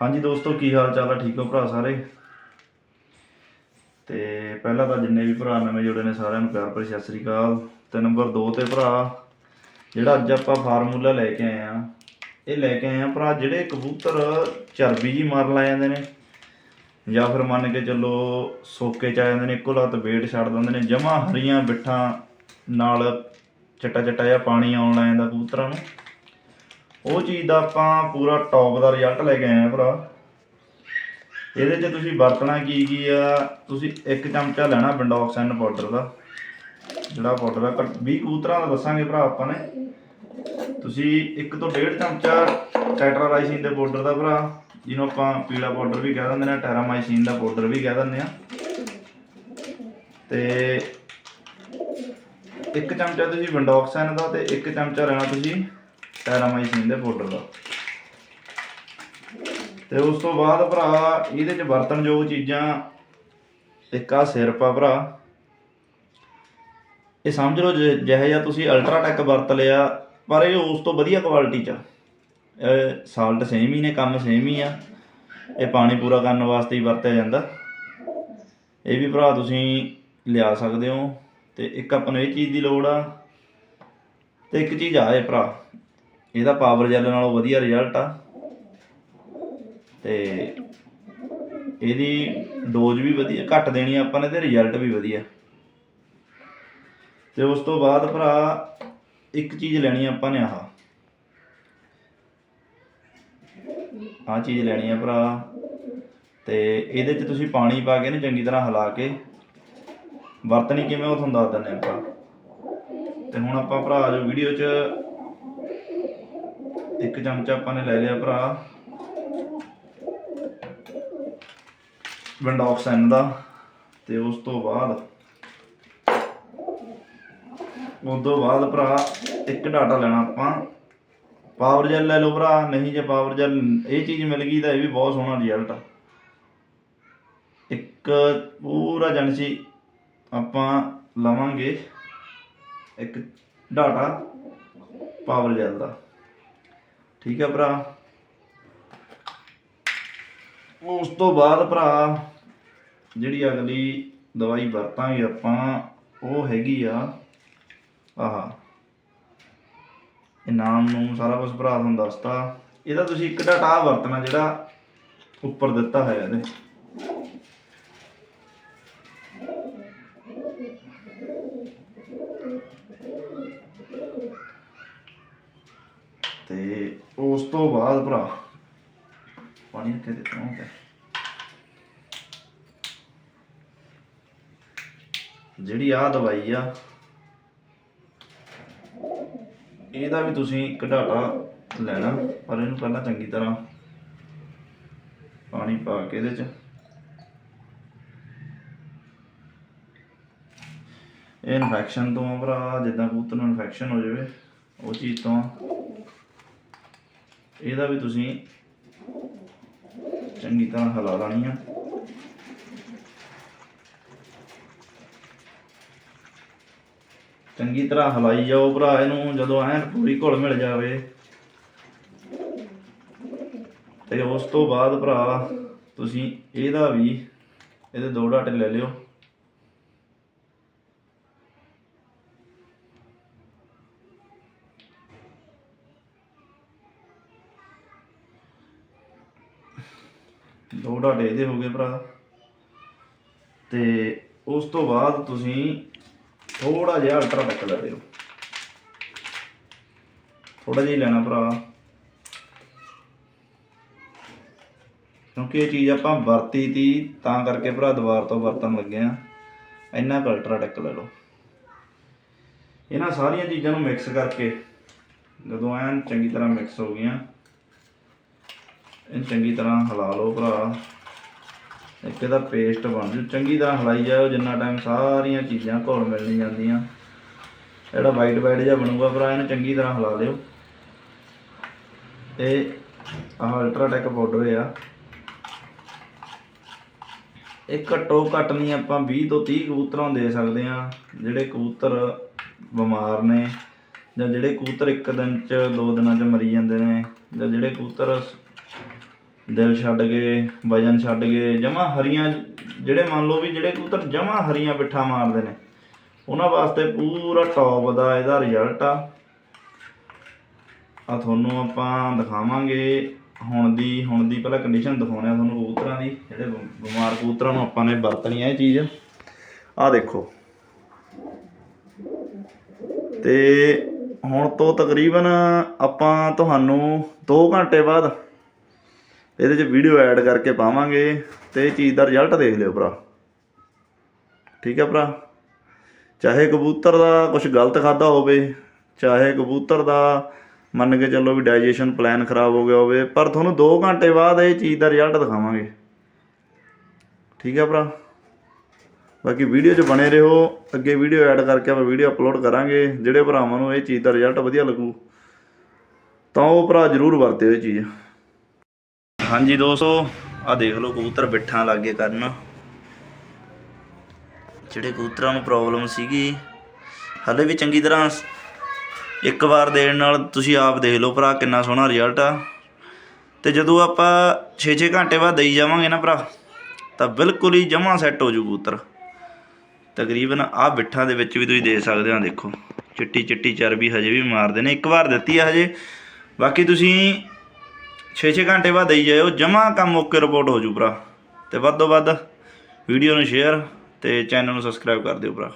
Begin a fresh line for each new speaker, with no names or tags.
ਹਾਂਜੀ ਦੋਸਤੋ, ਕੀ ਹਾਲ ਚਾਲ ਆ? ਠੀਕ ਹੋ ਭਰਾ ਸਾਰੇ? ਤੇ ਪਹਿਲਾਂ ਤਾਂ ਜਿੰਨੇ ਵੀ ਭਰਾ ਨਵੇਂ ਜੁੜੇ ਨੇ ਸਾਰਿਆਂ ਨੂੰ ਪਿਆਰ ਭਰੀ ਸਤਿ ਸ੍ਰੀ ਅਕਾਲ। ਤੇ ਨੰਬਰ 2 ਤੇ ਭਰਾ, ਜਿਹੜਾ ਅੱਜ ਆਪਾਂ ਫਾਰਮੂਲਾ ਲੈ ਕੇ ਆਏ ਆ, ਇਹ ਲੈ ਕੇ ਆਏ ਆ ਭਰਾ ਜਿਹੜੇ ਕਬੂਤਰ ਚਰਬੀ ਜੀ ਮਾਰਨ ਲੱਗ ਜਾਂਦੇ ਨੇ, ਜਾਂ ਫਿਰ ਮੰਨ ਕੇ ਚੱਲੋ ਸੋਕੇ ਚ ਆ ਜਾਂਦੇ ਨੇ, ਇੱਕੋ ਲੱਤ ਵੇਟ ਛੱਡ ਦਿੰਦੇ ਨੇ, ਜਮਾ ਹਰੀਆਂ ਬਿੱਠਾਂ ਨਾਲ ਚਟਾ ਚਟਾ ਜਿਹਾ ਪਾਣੀ ਆਉਣ ਲੱਗ ਜਾਂਦਾ ਕਬੂਤਰਾਂ ਨੂੰ। ਉਹ ਚੀਜ਼ ਦਾ ਆਪਾਂ ਪੂਰਾ ਟੌਪ ਦਾ ਰਿਜ਼ਲਟ ਲੈ ਕੇ ਆਏ ਆ ਭਰਾ। ਇਹਦੇ 'ਚ ਤੁਸੀਂ ਵਰਤਣਾ ਕੀ ਕੀ ਆ, ਤੁਸੀਂ ਇੱਕ ਚਮਚਾ ਲੈਣਾ ਬੰਡੋਕਸਨ ਪਾਊਡਰ ਦਾ। ਜਿਹੜਾ ਪਾਊਡਰ ਆ, ਘੱਟ- 20 ਕਬੂਤਰਾਂ ਦਾ ਦੱਸਾਂਗੇ ਭਰਾ ਆਪਾਂ ਨੇ। ਤੁਸੀਂ ਇੱਕ ਤੋਂ ਡੇਢ ਚਮਚਾ ਟੈਟਰਾਰਾਈਸਿਨ ਦੇ ਪਾਊਡਰ ਦਾ ਭਰਾ, ਜਿਹਨੂੰ ਆਪਾਂ ਪੀਲਾ ਪਾਊਡਰ ਵੀ ਕਹਿ ਦਿੰਦੇ ਨੇ ਟੈਰਾਮਾਈਸਿਨ ਦਾ ਪਾਊਡਰ ਵੀ ਕਹਿ ਦਿੰਦੇ ਆ। ਤੇ ਇੱਕ ਚਮਚਾ ਤੁਸੀਂ ਬੰਡੋਕਸਨ ਦਾ ਤੇ ਇੱਕ ਚਮਚਾ ਲੈਣਾ ਤੁਸੀਂ ਟੈਰਾਮਾਈਸਿਨ ਦੇ ਪਾਊਡਰ ਦਾ। ਤੇ ਉਸ ਤੋਂ ਬਾਅਦ ਭਰਾ, ਇਹਦੇ ਚ ਵਰਤਣਯੋਗ ਚੀਜ਼ਾਂ, ਇੱਕ ਆ ਸਿਰਪ ਆ ਭਰਾ। ਇਹ ਸਮਝ ਲਓ ਜਿ- ਜਿਹੋ ਜਿਹਾ ਤੁਸੀਂ ਅਲਟਰਾਟੈਕ ਵਰਤ ਲਿਆ, ਪਰ ਇਹ ਉਸ ਤੋਂ ਵਧੀਆ ਕੁਆਲਿਟੀ ਚ ਆ। ਸਾਲਟ ਸੇਮ ਹੀ ਨੇ, ਕੰਮ ਸੇਮ ਹੀ ਆ। ਇਹ ਪਾਣੀ ਪੂਰਾ ਕਰਨ ਵਾਸਤੇ ਹੀ ਵਰਤਿਆ ਜਾਂਦਾ। ਇਹ ਵੀ ਭਰਾ ਤੁਸੀਂ ਲਿਆ ਸਕਦੇ ਹੋ। ਤੇ ਇੱਕ ਆਪਾਂ ਨੂੰ ਇਹ ਚੀਜ਼ ਦੀ ਲੋੜ ਆ। ਤੇ ਇੱਕ ਚੀਜ਼ ਆ ਇਹ ਭਰਾ। ਇਹਦਾ ਪਾਵਰ ਜੈਲ ਨਾਲੋਂ ਵਧੀਆ ਰਿਜ਼ਲਟ ਆ। ਤੇ ਇਹਦੀ ਡੋਜ਼ ਵੀ ਵਧੀਆ, ਘੱਟ ਦੇਣੀ ਆਪਾਂ ਨੇ ਤੇ ਰਿਜ਼ਲਟ ਵੀ ਵਧੀਆ। ਤੇ ਉਸ ਤੋਂ ਬਾਅਦ ਭਰਾ, ਇੱਕ ਚੀਜ਼ ਲੈਣੀ ਆਪਾਂ ਨੇ ਆਹ। ਆਹ ਚੀਜ਼ ਲੈਣੀ ਆ ਭਰਾ। ਤੇ ਇਹਦੇ 'ਚ ਤੁਸੀਂ ਪਾਣੀ ਪਾ ਕੇ ਨਾ ਚੰਗੀ ਤਰ੍ਹਾਂ ਹਿਲਾ ਕੇ, ਵਰਤਣੀ ਕਿਵੇਂ ਉਹ ਤੁਹਾਨੂੰ ਦੱਸ ਦਿੰਦੇ ਆਪਾਂ। ਤੇ ਹੁਣ ਆਪਾਂ ਭਰਾ ਜੋ ਵੀਡੀਓ 'ਚ ਇੱਕ ਚਮਚਾ ਆਪਾਂ ਨੇ ਲੈ ਲਿਆ ਭਰਾ। ਵੰਡੋਕਸਨ ਦਾ। ਤੇ ਉਸ ਤੋਂ ਬਾਅਦ ਉਸ ਤੋਂ ਬਾਅਦ ਭਰਾ ਇੱਕ ਡਾਟਾ ਲੈਣਾ ਆਪਾਂ। ਪਾਵਰ ਜੈਲ ਲੈ ਲਓ ਭਰਾ, ਨਹੀਂ ਜੇ ਪਾਵਰ ਜੈਲ ਇਹ ਚੀਜ਼ ਮਿਲ ਗਈ ਤਾਂ ਇਹ ਵੀ ਬਹੁਤ ਸੋਹਣਾ ਰਿਜ਼ਲਟ ਆ। ਇੱਕ ਪੂਰਾ ਜਨਸੀ ਆਪਾਂ ਲਵਾਂਗੇ। ਇੱਕ ਡਾਟਾ ਪਾਵਰ ਜੈਲ ਦਾ। ਠੀਕ ਹੈ ਭਰਾ। ਉਸ ਤੋਂ ਬਾਅਦ ਭਰਾ, ਜਿਹੜੀ ਅਗਲੀ ਦਵਾਈ ਵਰਤਾਂਗੇ ਆਪਾਂ, ਉਹ ਹੈਗੀ ਆ, ਆਹ ਇਹ ਨਾਮ ਨੂੰ ਸਾਰਾ ਕੁਝ ਭਰਾ ਤੁਹਾਨੂੰ ਦੱਸਤਾ। ਇਹਦਾ ਤੁਸੀਂ ਇੱਕ ਡਾਟਾ ਵਰਤਣਾ ਜਿਹੜਾ ਉੱਪਰ ਦਿੱਤਾ ਹੋਇਆ ਇਹਦੇ ਤੇ ਉਸ ਤੋਂ ਬਾਅਦ ਭਰਾ। ਪਾਣੀ ਰੱਖ ਦਿੱਤਾ ਹੁੰਦਾ ਜਿਹੜੀ ਆ ਦਵਾਈ ਆ, ਇਹਦਾ ਵੀ ਤੁਸੀਂ ਇੱਕ ਲੈਣਾ, ਪਰ ਇਹਨੂੰ ਪਹਿਲਾਂ ਚੰਗੀ ਤਰ੍ਹਾਂ ਪਾਣੀ ਪਾ ਕੇ ਇਹਦੇ ਚ। ਇਹ ਇਨਫੈਕਸ਼ਨ ਤੋਂ ਭਰਾ, ਜਿੱਦਾਂ ਕਬੂਤਰ ਨੂੰ ਇਨਫੈਕਸ਼ਨ ਹੋ ਜਾਵੇ, ਉਹ ਚੀਜ਼ ਤੋਂ ਇਹਦਾ ਵੀ ਤੁਸੀਂ ਚੰਗੀ ਤਰ੍ਹਾਂ ਹਿਲਾ ਲੈਣੀ ਆ। ਚੰਗੀ ਤਰ੍ਹਾਂ ਹਲਾਈ ਜਾਓ ਭਰਾ ਇਹਨੂੰ, ਜਦੋਂ ਐਨ ਪੂਰੀ ਘੁਲ ਮਿਲ ਜਾਵੇ। ਤੇ ਉਸ ਤੋਂ ਬਾਅਦ ਭਰਾ, ਤੁਸੀਂ ਇਹਦਾ ਵੀ, ਇਹਦੇ ਦੋ ਡਾਟੇ ਲੈ ਲਿਓ। ਦੋ ਡਾਟੇ ਇਹਦੇ ਹੋ ਗਏ ਭਰਾ। ਤੇ ਉਸ ਤੋਂ ਬਾਅਦ ਤੁਸੀਂ ਥੋੜਾ ਜਿਹਾ ਅਲਟਰਾ ਟੈਕ ਲੈ ਲਿਓ। ਥੋੜਾ ਜਿਹਾ ਲੈਣਾ ਭਰਾ। ਕਿਉਂਕਿ ਇਹ ਚੀਜ਼ ਆਪਾਂ ਵਰਤੀ ਤੀ, ਤਾਂ ਕਰਕੇ ਭਰਾ ਦੁਬਾਰ ਤੋਂ ਵਰਤਣ ਲੱਗੇ ਆ। ਇੰਨਾ ਕੁ ਅਲਟਰਾ ਟੱਕ ਲੈ ਲਓ। ਇਹਨਾਂ ਸਾਰੀਆਂ ਚੀਜ਼ਾਂ ਨੂੰ ਮਿਕਸ ਕਰਕੇ ਜਦੋਂ ਐਨ ਚੰਗੀ ਤਰ੍ਹਾਂ ਮਿਕਸ ਹੋ ਗਈਆਂ ਇਹ ਚੰਗੀ ਤਰ੍ਹਾਂ ਹਿਲਾ ਲਓ ਭਰਾ। ਇੱਕ ਇਹਦਾ ਪੇਸਟ ਬਣ ਜੂ। ਚੰਗੀ ਤਰ੍ਹਾਂ ਹਲਾਈ ਜਾਓ ਜਿੰਨਾ ਟਾਈਮ ਸਾਰੀਆਂ ਚੀਜ਼ਾਂ ਘੋਲ ਮਿਲਣੀ ਜਾਂਦੀਆਂ। ਜਿਹੜਾ ਵਾਈਟ ਵਾਈਟ ਜਿਹਾ ਬਣੂਗਾ ਭਰਾ, ਇਹਨੂੰ ਚੰਗੀ ਤਰ੍ਹਾਂ ਹਿਲਾ ਲਿਓ। ਤੇ ਆਹ ਅਲਟਰਾਟੈਕ ਪਾਊਡਰ ਆ। ਇਹ ਘੱਟੋ ਘੱਟ ਨਹੀਂ, ਆਪਾਂ 20 ਤੋਂ 30 ਕਬੂਤਰਾਂ ਦੇ ਸਕਦੇ ਆ ਜਿਹੜੇ ਕਬੂਤਰ ਬਿਮਾਰ ਨੇ, ਜਾਂ ਜਿਹੜੇ ਕਬੂਤਰ ਇੱਕ ਦਿਨ ਚ, ਦੋ ਦਿਨਾਂ ਚ ਮਰੀ ਜਾਂਦੇ ਨੇ, ਜਾਂ ਜਿਹੜੇ ਕਬੂਤਰ ਦਿਲ ਛੱਡ ਗਏ ਵਜਨ ਛੱਡ ਗਏ ਜਮਾ ਹਰੀਆਂ, ਜਿਹੜੇ ਮੰਨ ਲਓ ਵੀ ਜਿਹੜੇ ਕਬੂਤਰ ਜਮਾ ਹਰੀਆਂ ਪਿੱਠਾਂ ਮਾਰਦੇ ਨੇ, ਉਹਨਾਂ ਵਾਸਤੇ ਪੂਰਾ ਟੌਪ ਦਾ ਇਹਦਾ ਰਿਜ਼ਲਟ ਆ। ਆ ਤੁਹਾਨੂੰ ਆਪਾਂ ਦਿਖਾਵਾਂਗੇ, ਹੁਣ ਦੀ ਹੁਣ ਦੀ ਪਹਿਲਾਂ ਕੰਡੀਸ਼ਨ ਦਿਖਾਉਣੇ ਆ ਤੁਹਾਨੂੰ ਕਬੂਤਰਾਂ ਦੀ, ਜਿਹੜੇ ਬਿਮਾਰ ਕਬੂਤਰਾਂ ਨੂੰ ਆਪਾਂ ਨੇ ਵਰਤਣੀ ਆ ਇਹ ਚੀਜ਼। ਆ ਦੇਖੋ। ਤੇ ਹੁਣ ਤੋਂ ਤਕਰੀਬਨ ਆਪਾਂ ਤੁਹਾਨੂੰ 2 ਘੰਟੇ ਬਾਅਦ ਇਹਦੇ 'ਚ ਵੀਡੀਓ ਐਡ ਕਰਕੇ ਪਾਵਾਂਗੇ ਤੇ ਇਹ ਚੀਜ਼ ਦਾ ਰਿਜ਼ਲਟ ਦੇਖ ਲਿਓ ਭਰਾ। ਠੀਕ ਹੈ ਭਰਾ? ਚਾਹੇ ਕਬੂਤਰ ਦਾ ਕੁਝ ਗਲਤ ਖਾਦਾ ਹੋਵੇ, ਚਾਹੇ ਕਬੂਤਰ ਦਾ ਮੰਨ ਕੇ ਚੱਲੋ ਵੀ ਡਾਈਜੈਸ਼ਨ ਪਲਾਨ ਖਰਾਬ ਹੋ ਗਿਆ ਹੋਵੇ, ਪਰ ਤੁਹਾਨੂੰ 2 ਘੰਟੇ ਬਾਅਦ ਇਹ ਚੀਜ਼ ਦਾ ਰਿਜ਼ਲਟ ਦਿਖਾਵਾਂਗੇ। ਠੀਕ ਹੈ ਭਰਾ? ਬਾਕੀ ਵੀਡੀਓ 'ਚ ਬਣੇ ਰਹੋ, ਅੱਗੇ ਵੀਡੀਓ ਐਡ ਕਰਕੇ ਆਪਾਂ ਵੀਡੀਓ ਅਪਲੋਡ ਕਰਾਂਗੇ, ਜਿਹੜੇ ਭਰਾਵਾਂ ਨੂੰ ਇਹ ਚੀਜ਼ ਦਾ ਰਿਜ਼ਲਟ ਵਧੀਆ ਲੱਗੂ, ਤਾਂ ਉਹ ਭਰਾ ਜ਼ਰੂਰ ਵਰਤਿਓ ਇਹ ਚੀਜ਼। ਹਾਂਜੀ ਦੋਸਤੋ ਆ ਦੇਖ ਲਓ ਕਬੂਤਰ ਬਿੱਠਾਂ ਲੱਗੇ ਕਰਨ। ਜਿਹੜੇ ਕਬੂਤਰਾਂ ਨੂੰ ਪ੍ਰੋਬਲਮ ਸੀਗੀ, ਹਲੇ ਵੀ ਚੰਗੀ ਤਰ੍ਹਾਂ ਇੱਕ ਵਾਰ ਦੇਣ ਨਾਲ ਤੁਸੀਂ ਆਪ ਦੇਖ ਲਓ ਭਰਾ ਕਿੰਨਾ ਸੋਹਣਾ ਰਿਜ਼ਲਟ ਆ। ਤੇ ਜਦੋਂ ਆਪਾਂ 6-6 ਘੰਟੇ ਬਾਅਦ ਦੇਈ ਜਾਵਾਂਗੇ ਨਾ ਭਰਾ, ਤਾਂ ਬਿਲਕੁਲ ਹੀ ਜਮਾਂ ਸੈੱਟ ਹੋ ਜੂ ਕਬੂਤਰ। ਤਕਰੀਬਨ ਆ ਬਿੱਠਾਂ ਦੇ ਵਿੱਚ ਵੀ ਤੁਸੀਂ ਦੇ ਸਕਦੇ ਹੋ, ਦੇਖੋ। ਚਿੱਟੀ ਚਿੱਟੀ ਚਰਬੀ ਹਜੇ ਵੀ ਮਾਰਦੇ ਨੇ, ਇੱਕ ਵਾਰ ਦਿੱਤੀ ਆ ਹਜੇ। ਬਾਕੀ ਤੁਸੀਂ 6-6 ਘੰਟੇ ਬਾਅਦ ਦੇਈ ਜਾਇਓ, ਜਮਾਂ ਕੰਮ ਓਕੇ ਰਿਪੋਰਟ ਹੋ ਜੂ ਭਰਾ। ਤੇ ਵੱਧ ਤੋਂ ਵੱਧ ਵੀਡੀਓ ਨੂੰ ਸ਼ੇਅਰ ਤੇ ਚੈਨਲ ਨੂੰ ਸਬਸਕ੍ਰਾਈਬ ਕਰ ਦਿਓ ਭਰਾ।